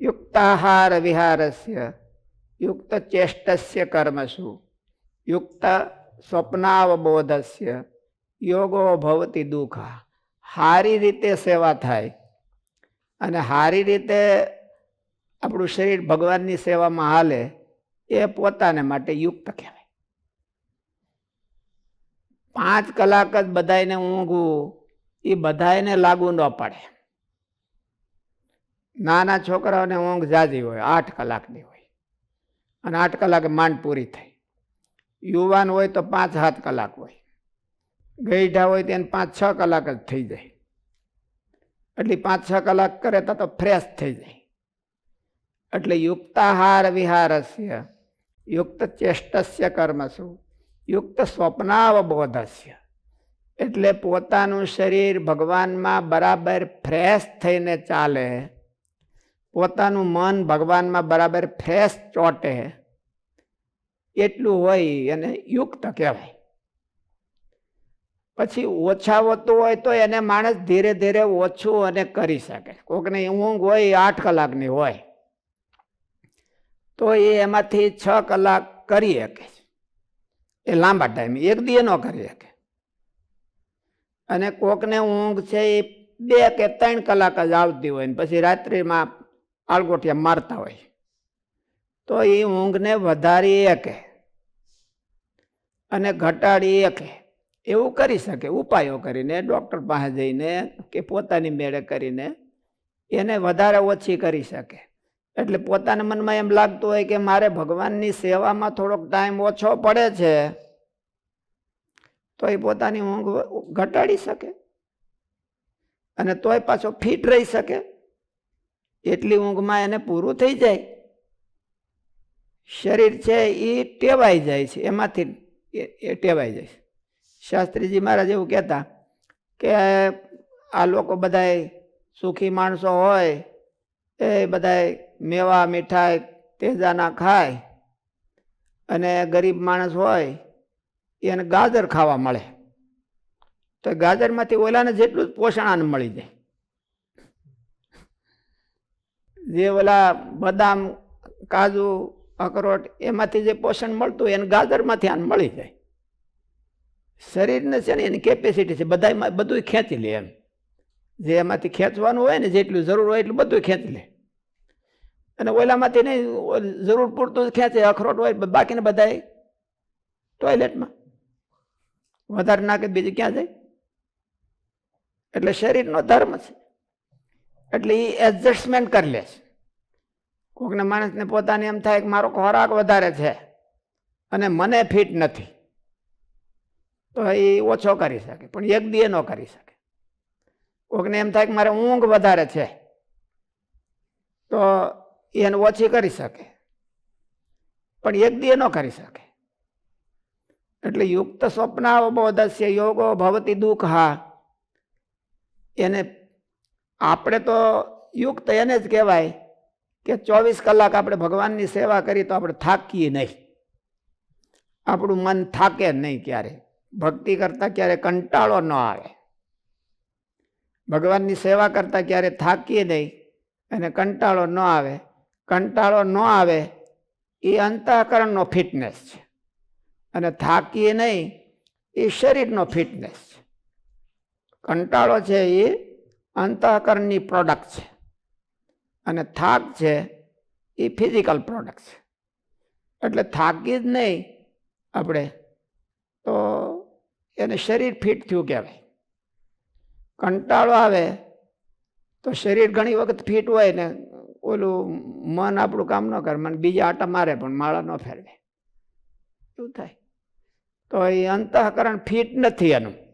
યુક્તાહાર વિહારસ્ય યુક્ત ચેષ્ટસ્ય કર્મસુ યુક્ત સ્વપ્નાવબોધસ્ય યોગો ભવતી દુઃખા સારી રીતે સેવા થાય અને સારી રીતે આપણું શરીર ભગવાનની સેવામાં હાલે, એ પોતાને માટે યુક્ત કહેવાય. પાંચ કલાક જ બધાને ઊંઘવું, એ બધાને લાગુ ન પડે. નાના છોકરાઓને ઊંઘ જાજી હોય, આઠ કલાકની હોય. અને આઠ કલાકે માંડ પૂરી થઈ. યુવાન હોય તો પાંચ સાત કલાક હોય. ગઈઢા હોય તેને પાંચ છ કલાક જ થઈ જાય. એટલી પાંચ છ કલાક કરે તો ફ્રેશ થઈ જાય. એટલે યુક્તાહાર વિહારસ્ય, યુક્ત ચેષ્ટસ્ય કર્મસુ, યુક્ત સ્વપ્નાવબોધસ્ય. એટલે પોતાનું શરીર ભગવાનમાં બરાબર ફ્રેશ થઈને ચાલે પોતાનું મન ભગવાનમાં બરાબર ફ્રેશ ચોટે. એટલું હોય એને યુક્ત કહેવાય. પછી ઓછા હોતું હોય તો એને માણસ ધીરે ધીરે ઓછું અને કરી શકે. કોકને ઊંઘ હોય આઠ કલાકની હોય. તો એ એમાંથી છ કલાક કરી શકે. એ લાંબા ટાઈમ એક દી ન કરી શકે. અને કોકને ઊંઘ છે એ બે કે ત્રણ કલાક જ આવતી હોય ને પછી રાત્રિમાં આળગોટિયા મારતા હોય. તો એ ઊંઘને વધારી શકે અને ઘટાડી શકે. એવું કરી શકે, ઉપાયો કરીને, ડૉક્ટર પાસે જઈને કે પોતાની મેળે કરીને એને વધારે ઓછી કરી શકે. એટલે પોતાના મનમાં એમ લાગતું હોય કે મારે ભગવાનની સેવામાં થોડોક ટાઈમ ઓછો પડે છે, તો એ પોતાની ઊંઘ ઘટાડી શકે. અને તોય પાછો ફિટ રહી શકે. એટલી ઊંઘમાં એને પૂરું થઈ જાય. શરીર છે એ ટેવાઈ જાય છે, એમાંથી એ- ટેવાઈ જાય છે. શાસ્ત્રીજી મહારાજ એવું કહેતા કે આ લોકો બધાય સુખી માણસો હોય, એ બધાય મેવા મીઠાઈ તેજાના ખાય અને ગરીબ માણસ હોય, એને ગાજર ખાવા મળે. તો ગાજરમાંથી ઓલાને જેટલું જ પોષણ મળી જાય. જે ઓલા બદામ, કાજુ, અખરોટ, એમાંથી જે પોષણ મળતું હોય એને ગાજરમાંથી આને મળી જાય. શરીરને છે ને એની કેપેસિટી છે બધા બધું ખેંચી લે એમ. જે એમાંથી ખેંચવાનું હોય ને જેટલું જરૂર હોય એટલું બધું ખેંચી લે. અને ઓલામાંથી નહીં, જરૂર પૂરતું જ ખેંચે, અખરોટ હોય બાકીને બધા ટોયલેટમાં વધારે નાખે બીજું ક્યાં જાય? એટલે શરીરનો ધર્મ છે. એટલે એ એડજસ્ટમેન્ટ કરી લે છે. કોકને માણસને પોતાને એમ થાય કે મારો ખોરાક વધારે છે અને મને ફિટ નથી. તો એ ઓછો કરી શકે, પણ એક દી ન કરી શકે. કોકને એમ થાય કે મારે ઊંઘ વધારે છે, તો એને ઓછી કરી શકે. પણ એક દી ન કરી શકે. એટલે યુક્ત સ્વપ્નાવબોધસ્ય યોગો ભવતી દુઃખ. હા એને આપણે તો યુક્ત એને જ કહેવાય કે ચોવીસ કલાક આપણે ભગવાનની સેવા કરી તો આપણે થાકીએ નહીં. આપણું મન થાકે નહીં ક્યારે. ભક્તિ કરતાં ક્યારે કંટાળો ન આવે. ભગવાનની સેવા કરતાં ક્યારે થાકીએ નહીં અને કંટાળો ન આવે. કંટાળો ન આવે એ અંતઃકરણનો ફિટનેસ છે. અને થાકીએ નહીં એ શરીરનો ફિટનેસ છે. કંટાળો છે એ અંતઃકરણની પ્રોડક્ટ છે. અને થાક છે એ ફિઝિકલ પ્રોડક્ટ છે. એટલે થાકી જ નહીં આપણે તો એને શરીર ફિટ થયું કહેવાય. કંટાળો આવે તો શરીર ઘણી વખત ફિટ હોય ને ઓલું મન આપણું કામ ન કરે, મને બીજા આટા મારે પણ માળા ન ફેરવે. એવું થાય? તો એ અંતઃકરણ ફિટ નથી એનું.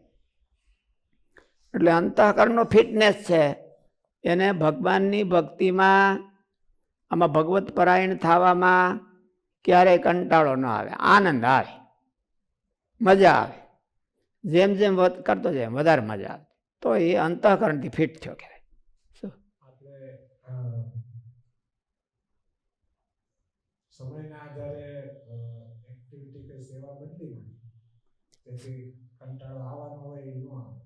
એટલે અંતઃકરણનો ફિટનેસ છે. એને ભગવાનની ભક્તિમાં, આમાં ભગવત પરાયણ થવામાં ક્યારેય કંટાળો ન આવે. આનંદ આવે. મજા આવે. જેમ જેમ કરતો જાય, વધારે મજા આવે. તો એ અંતઃકરણથી ફિટ થયો કહેવાય. શું? સમયના આધારે એક્ટિવિટી કે સેવા બદલી તેથી કંટાળો આવવાનો હોય એ ન આવે.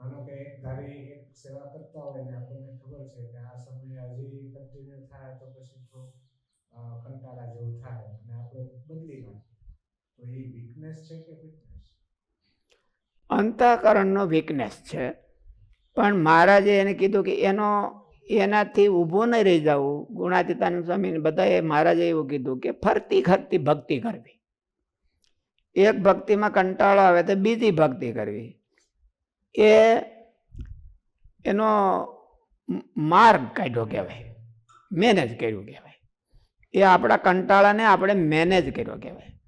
માનો કે તારી એક સેવા કરતા હોય ને આપણને ખબર છે કે આ સમય હજી કન્ટિન્યુ થાય તો પછી તો કંટાળા જેવું થાય અને આપણે બદલી નાખીએ. તો એ વીકનેસ છે કે ફિટનેસ અંતઃકરણનો વીકનેસ છે. પણ મહારાજે એને કીધું કે એનો, એનાથી ઊભું નહીં રહી જવું. ગુણાતીતાનંદ સ્વામી બધાએ મહારાજે એવું કીધું કે ફરતી ખરતી ભક્તિ કરવી. એક ભક્તિમાં કંટાળો આવે તો બીજી ભક્તિ કરવી. એ એનો માર્ગ કાઢ્યો કહેવાય. મેનેજ કર્યું કહેવાય. એ આપણા કંટાળાને આપણે મેનેજ કર્યો કહેવાય.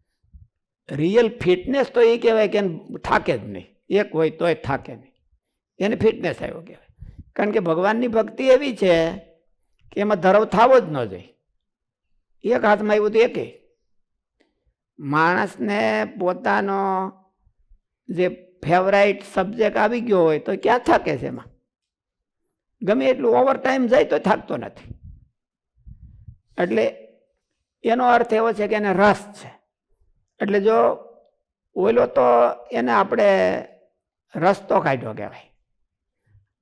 રિયલ ફિટનેસ તો એ કહેવાય કે થાકે જ નહીં. એક હોય તોય થાકે નહીં. એને ફિટનેસ આવ્યો કહેવાય. કારણ કે ભગવાનની ભક્તિ એવી છે કે એમાં ધરવ થવો જ ન જોઈએ. એક હાથમાં આવ્યું તો એકે. માણસને પોતાનો જે ફેવરાઇટ સબ્જેક્ટ આવી ગયો હોય તો ક્યાં થાકે છે એમાં? ગમે એટલું ઓવર ટાઈમ જાય તો થાકતો નથી. એટલે એનો અર્થ એવો છે કે એને રસ છે. એટલે જો ઓઈલો તો એને આપણે રસ્તો કાઢ્યો કહેવાય.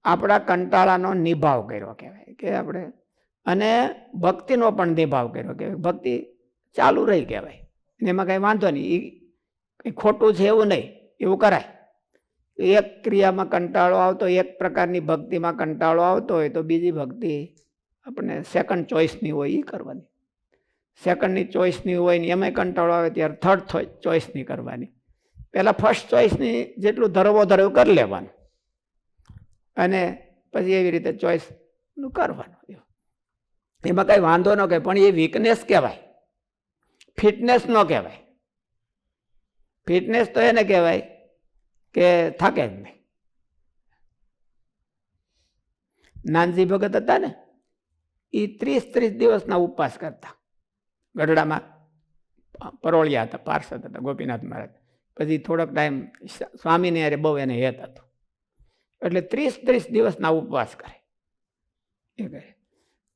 આપણા કંટાળાનો નિભાવ કર્યો કહેવાય કે આપણે અને ભક્તિનો પણ નિભાવ કર્યો કહેવાય. ભક્તિ ચાલુ રહી કહેવાય. એમાં કાંઈ વાંધો નહીં. એ કંઈ ખોટું છે એવું નહીં. એવું કરાય. એક ક્રિયામાં કંટાળો આવતો, એક પ્રકારની ભક્તિમાં કંટાળો આવતો હોય તો બીજી ભક્તિ આપણે સેકન્ડ ચોઇસની હોય એ કરવાની. સેકન્ડની ચોઇસની હોય ને એમાંય કંટાળો આવે ત્યારે થર્ડ ચોઇસની કરવાની. પહેલાં ફર્સ્ટ ચોઇસની જેટલું ધરવો ધરવું કરી લેવાનું. અને પછી એવી રીતે ચોઇસનું કરવાનું. એમાં કાંઈ વાંધો ન કહેવાય, પણ એ વીકનેસ કહેવાય. ફિટનેસ ન કહેવાય. ફિટનેસ તો એને કહેવાય કે થાકે જ નહીં. નાનજી ભગત હતા ને એ ત્રીસ ત્રીસ દિવસના ઉપવાસ કરતા. ગઢડામાં પરોળિયા હતા, પાર્ષદ હતા, ગોપીનાથ મહારાજ. પછી થોડોક ટાઈમ સ્વામીને અરે બહુ એને હેત હતું. એટલે ત્રીસ ત્રીસ દિવસના ઉપવાસ કરે. એ કરે.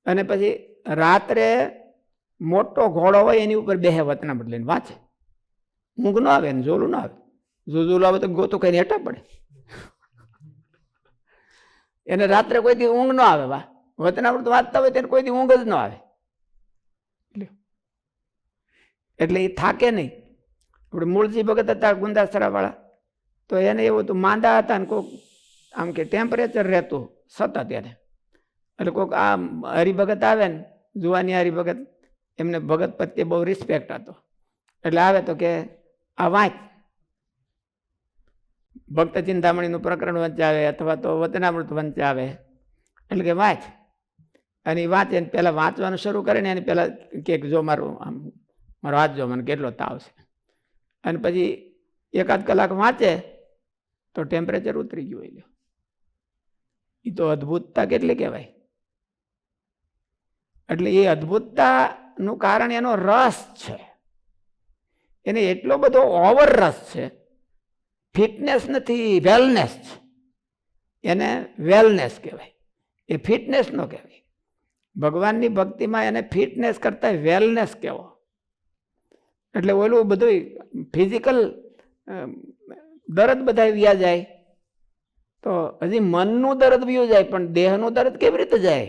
અને પછી રાત્રે મોટો ઘોડો હોય એની ઉપર બે વતના બદલીને વાંચે. ઊંઘ ન આવે ને જોલું ન આવે. જોજુલું આવે તો ગોતું કઈને હેઠા પડે. એને રાત્રે કોઈથી ઊંઘ ન આવે વા વતનામૃત વાંચતા હોય તેને કોઈથી ઊંઘ જ ન આવે. એટલે એ થાકે નહીં. આપણે મૂળજી ભગત હતા ગુંદાસરાવાળા. તો એને એવું હતું માંદા હતા ને કોઈક આમ કે ટેમ્પરેચર રહેતું સતત એને. એટલે કોઈક આ હરિભગત આવે ને જુવાની હરિભગત એમને ભગત પ્રત્યે બહુ રિસ્પેક્ટ હતો. એટલે આવે તો કે આ વાંચ. ભક્ત ચિંતામણીનું પ્રકરણ વંચાવે અથવા તો વતનામૃત વંચાવે. એટલે કે વાંચ. અને એ વાંચે ને પહેલાં વાંચવાનું શરૂ કરે ને એને પહેલાં કે જો મારું આમ, મારો હાથ જો મને કેટલો તાવ છે. અને પછી એકાદ કલાક વાંચે તો ટેમ્પરેચર ઉતરી ગયું હોય એ તો અદ્ભુતતા કેટલી કહેવાય? એટલે એ અદ્ભુતતાનું કારણ એનો રસ છે. એને એટલો બધો ઓવર રસ છે ફિટનેસ નથી, વેલનેસ એને વેલનેસ કહેવાય. એ ફિટનેસનો કહેવાય. ભગવાનની ભક્તિમાં એને ફિટનેસ કરતાં વેલનેસ કહેવો. એટલે ઓલું બધું ફિઝિકલ દર્દ બધા વ્યા જાય. તો હજી મનનું દર્દ વ્યું જાય, પણ દેહનું દર્દ કેવી રીતે જાય?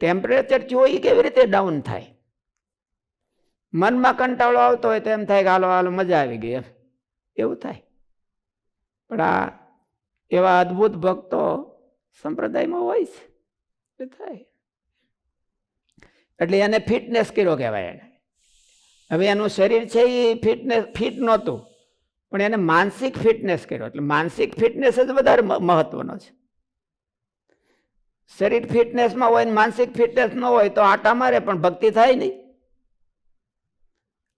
ટેમ્પરેચર ચોઈ કેવી રીતે ડાઉન થાય? મનમાં કંટાળો આવતો હોય તો એમ થાય કે હાલો હાલો, મજા આવી ગઈ એમ. એવું થાય. પણ આ એવા અદ્ભુત ભક્તો સંપ્રદાયમાં હોય છે, એ થાય. એટલે એને ફિટનેસ કર્યો કહેવાય એને. હવે એનું શરીર છે એ ફિટનેસ ફિટ નહોતું, પણ એને માનસિક ફિટનેસ કર્યો. એટલે માનસિક ફિટનેસ જ વધારે મહત્વનો છે. શરીર ફિટનેસમાં હોય ને માનસિક ફિટનેસ ન હોય તો આટા મારે, પણ ભક્તિ થાય નહીં.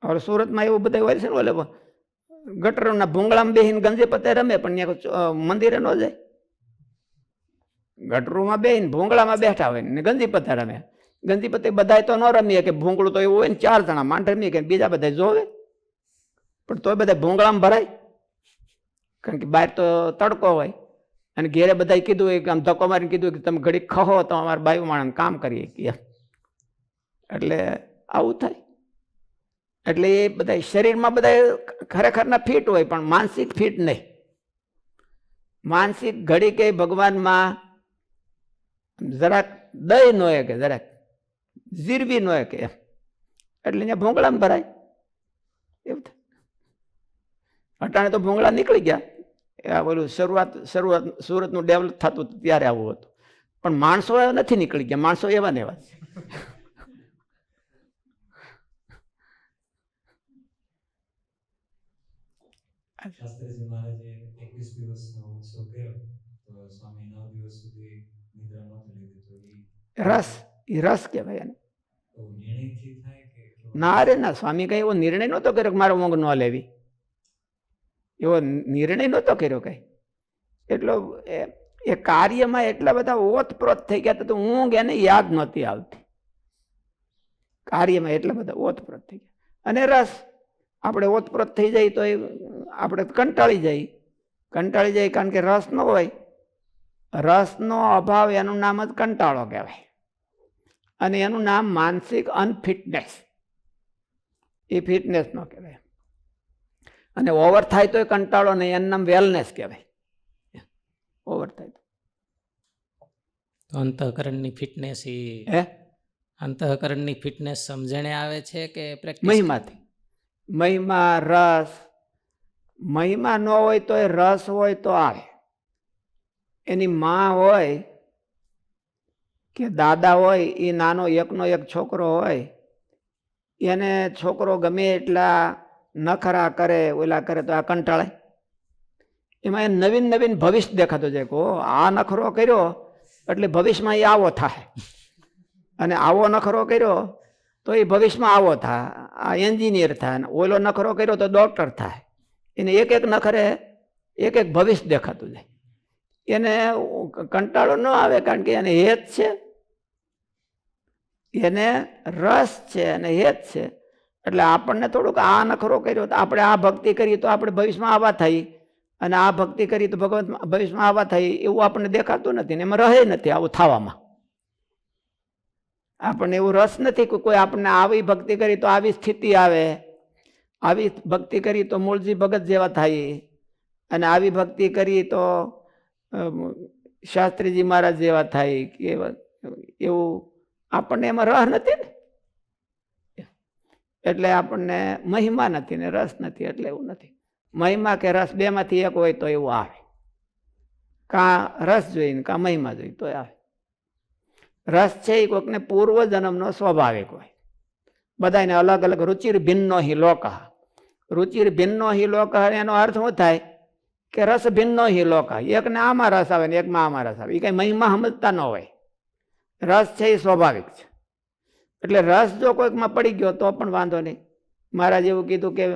હવે સુરતમાં એવું બધા હોય છે ને ઓલે ગટરોના ભૂંગળામાં બેહીને ગંજે પતે રમે, પણ ત્યાં મંદિરે ન જાય. ગટરોમાં બેહીને ભૂંગળામાં બેઠા હોય ને ગંજી પતે રમે. ગંજી પતે બધાય તો ન રમીએ કે ભૂંગળું તો એવું હોય ને, ચાર જણા માંડ રમીએ કે બીજા બધા જોવે. પણ તોય બધા ભૂંગળામાં ભરાય. કારણ કે બહાર તો તડકો હોય. અને ઘેરે બધાએ કીધું હોય કે, આમ ધક્કો મારીને કીધું કે, તમે ઘડી ખહો, તો અમારા બાયુ માણસ કામ કરીએ. કે એટલે આવું થાય. એટલે એ બધા શરીરમાં બધા ખરેખરના ફિટ હોય, પણ માનસિક ફિટ નહીં. માનસિક ઘડી કે ભગવાનમાં જરાક દય નો કે જરાક જીરવી નો કે એમ. એટલે અહીંયા ભોંગળામાં ભરાય. એવું થાય. અટાણે તો ભૂંગળા નીકળી ગયા. આ બોલું શરૂઆત શરૂઆત, સુરતનું ડેવલપ થતું ત્યારે આવું હતું. પણ માણસો એવા નથી નીકળી ગયા. માણસો એવા ને એવા જ છે. શાસ્ત્રીજી મહારાજે એકવીસ દિવસનો ઉત્સવ કર્યો તો સ્વામી નવ દિવસ સુધી નિદ્રા નહોતી લીધી તો એ રસ એ રસ કહેવાય એને નિર્ણયથી થાય કે? ના રે ના સ્વામી કઈ એવો નિર્ણય નહોતો કર્યો કે મારો ઊંઘ ન લેવી એવો નિર્ણય નહોતો કર્યો કઈ એટલો એ કાર્યમાં એટલા બધા ઓતપ્રોત થઈ ગયા તો ઊંઘ એને યાદ નહોતી આવતી કાર્યમાં એટલા બધા ઓતપ્રોત થઈ ગયા અને રસ આપણે ઓતપ્રોત થઈ જાય તો એ આપણે કંટાળી જાય. કંટાળી જાય કારણ કે રસ ન હોય. રસનો અભાવ એનું નામ જ કંટાળો કહેવાય. અને એનું નામ માનસિક અનફિટનેસ એ ફિટનેસ નો કહેવાય. અને ઓવર થાય તો એ કંટાળો નહીં એનું નામ વેલનેસ કહેવાય. ઓવર થાય તો. અંતઃકરણની ફિટનેસ એ અંતઃકરણની ફિટનેસ સમજણે આવે છે કે પ્રેક્ટિસ મહિમાથી. મહિમા, રસ. મહિમા ન હોય તો એ રસ હોય તો આવે. એની માં હોય કે દાદા હોય, એ નાનો એકનો એક છોકરો હોય, એને છોકરો ગમે એટલા નખરા કરે, ઓલા કરે તો આ કંટાળે. એમાં એ નવીન નવીન ભવિષ્ય દેખાતો જાય કે આ નખરો કર્યો, એટલે ભવિષ્યમાં એ આવો થાય અને આવો નખરો કર્યો તો એ ભવિષ્યમાં આવો થાય આ એન્જિનિયર થાય ઓલો નખરો કર્યો તો ડૉક્ટર થાય. એને એક એક નખરે એક એક ભવિષ્ય દેખાતું જાય. એને કંટાળો ન આવે કારણ કે એને હેત છે. એને રસ છે અને હેત છે. એટલે આપણને થોડુંક આ નખરો કર્યો તો આપણે આ ભક્તિ કરીએ તો આપણે ભવિષ્યમાં આવા થઈ અને આ ભક્તિ કરીએ તો ભગવત ભવિષ્યમાં આવા થઈ એવું આપણને દેખાતું નથી ને એમાં રહે નથી આવું થવામાં. આપણને એવું રસ નથી કે કોઈ આપણને આવી ભક્તિ કરી તો આવી સ્થિતિ આવે. આવી ભક્તિ કરી તો મૂળજી ભગત જેવા થાય. અને આવી ભક્તિ કરી તો શાસ્ત્રીજી મહારાજ જેવા થાય કે એવું આપણને એમાં રસ નથી ને? એટલે આપણને મહિમા નથી ને રસ નથી એટલે એવું નથી. મહિમા કે રસ બેમાંથી એક હોય તો એવું આવે. કાં રસ જોઈને, કાં મહિમા જોઈ તો આવે. રસ છે એ કોઈકને પૂર્વજન્મનો સ્વાભાવિક હોય. બધાને અલગ અલગ રુચિર ભિન્નો હિ લોક. રુચિર ભિન્નો હિ લોક એનો અર્થ શું થાય? કે રસ ભિન્નો હિ લોક. એકને આમાં રસ આવે ને એકમાં આમાં રસ આવે. એ કંઈ મહિમા સમજતા ન હોય. રસ છે એ સ્વાભાવિક છે. એટલે રસ જો કોઈકમાં પડી ગયો તો પણ વાંધો નહીં. મહારાજ એવું કીધું કે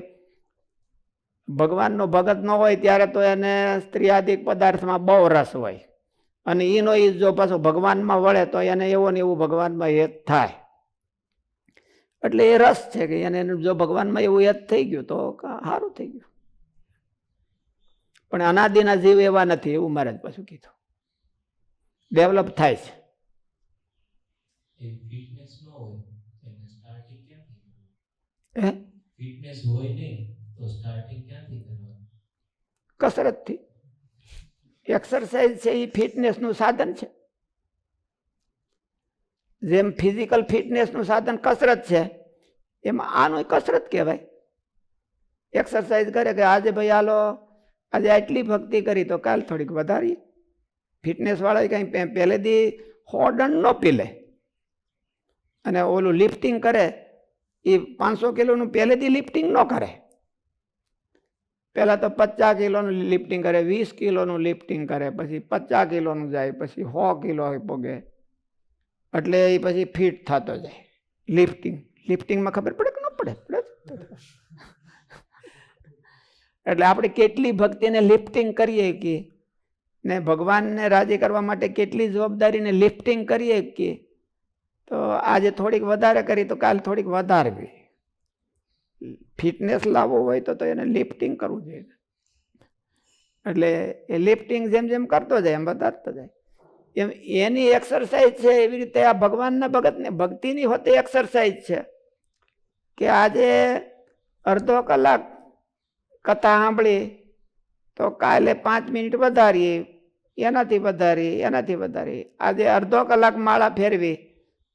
ભગવાનનો ભગત ન હોય ત્યારે તો એને સ્ત્રીયાદિક પદાર્થમાં બહુ રસ હોય. અને એનો એ જો પાછો ભગવાનમાં વળે તો એને એવો ને એવું ભગવાનમાં હેત થાય. એટલે એ રસ છે કે એને જો ભગવાનમાં એવું હેત થઈ ગયું તો સારું થઈ ગયું. પણ અનાદિના જીવ એવા નથી એવું મારે પાછું કીધું. ડેવલપ થાય છે. કસરતથી. એક્સરસાઇઝ છે એ ફિટનેસનું સાધન છે. જેમ ફિઝિકલ ફિટનેસનું સાધન કસરત છે, એમાં આનું કસરત કહેવાય. એક્સરસાઇઝ કરે કે આજે ભાઈ હાલો, આજે આટલી ભક્તિ કરી, તો કાલ થોડીક વધારી ફિટનેસવાળા કંઈ પહેલેથી હોડન ન પીલે. અને ઓલું લિફ્ટિંગ કરે, એ પાંચસો કિલોનું પહેલેથી લિફ્ટિંગ ન કરે. પહેલાં તો પચાસ કિલોનું લિફ્ટિંગ કરે, વીસ કિલોનું લિફ્ટિંગ કરે, પછી પચાસ કિલોનું જાય, પછી સો કિલો પગે. એટલે એ પછી ફિટ થતો જાય. લિફ્ટિંગ લિફ્ટિંગમાં ખબર પડે કે ન પડે? પડે એટલે આપણે કેટલી ભક્તિને લિફ્ટિંગ કરીએ કે ને ભગવાનને રાજી કરવા માટે કેટલી જવાબદારીને લિફ્ટિંગ કરીએ કે તો આજે થોડીક વધારે કરી તો કાલ થોડીક વધારવી. ફિટનેસ લાવવો હોય તો એને લિફ્ટિંગ કરવું જોઈએ. એટલે એ લિફ્ટિંગ જેમ જેમ કરતો જાય, એમ વધારતો જાય. એમ એની એક્સરસાઇઝ છે એવી રીતે આ ભગવાનના ભગતને ભક્તિની હોતી એક્સરસાઇઝ છે. કે આજે અડધો કલાક કથા સાંભળી, તો કાલે પાંચ મિનિટ વધારીએ, એનાથી વધારી એનાથી વધારી આજે અડધો કલાક માળા ફેરવી,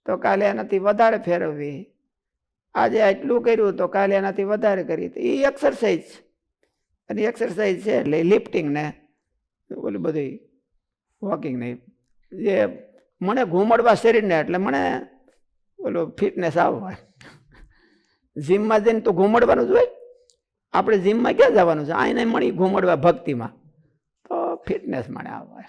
તો કાલે એનાથી વધારે ફેરવવી આજે આટલું કર્યું તો કાલે એનાથી વધારે કરી તો એ એક્સરસાઇઝ અને એક્સરસાઇઝ છે એટલે લિફ્ટિંગ ને ઓલું બધી વોકિંગ ને. જે મને ઘૂમડવા શરીરને એટલે મને ઓલું ફિટનેસ આવવા. જીમમાં જઈને તો ઘૂમડવાનું જ હોય. આપણે જીમમાં ક્યાં જવાનું છે? આને મળી ઘૂમડવા ભક્તિમાં. તો ફિટનેસ મને આવવા.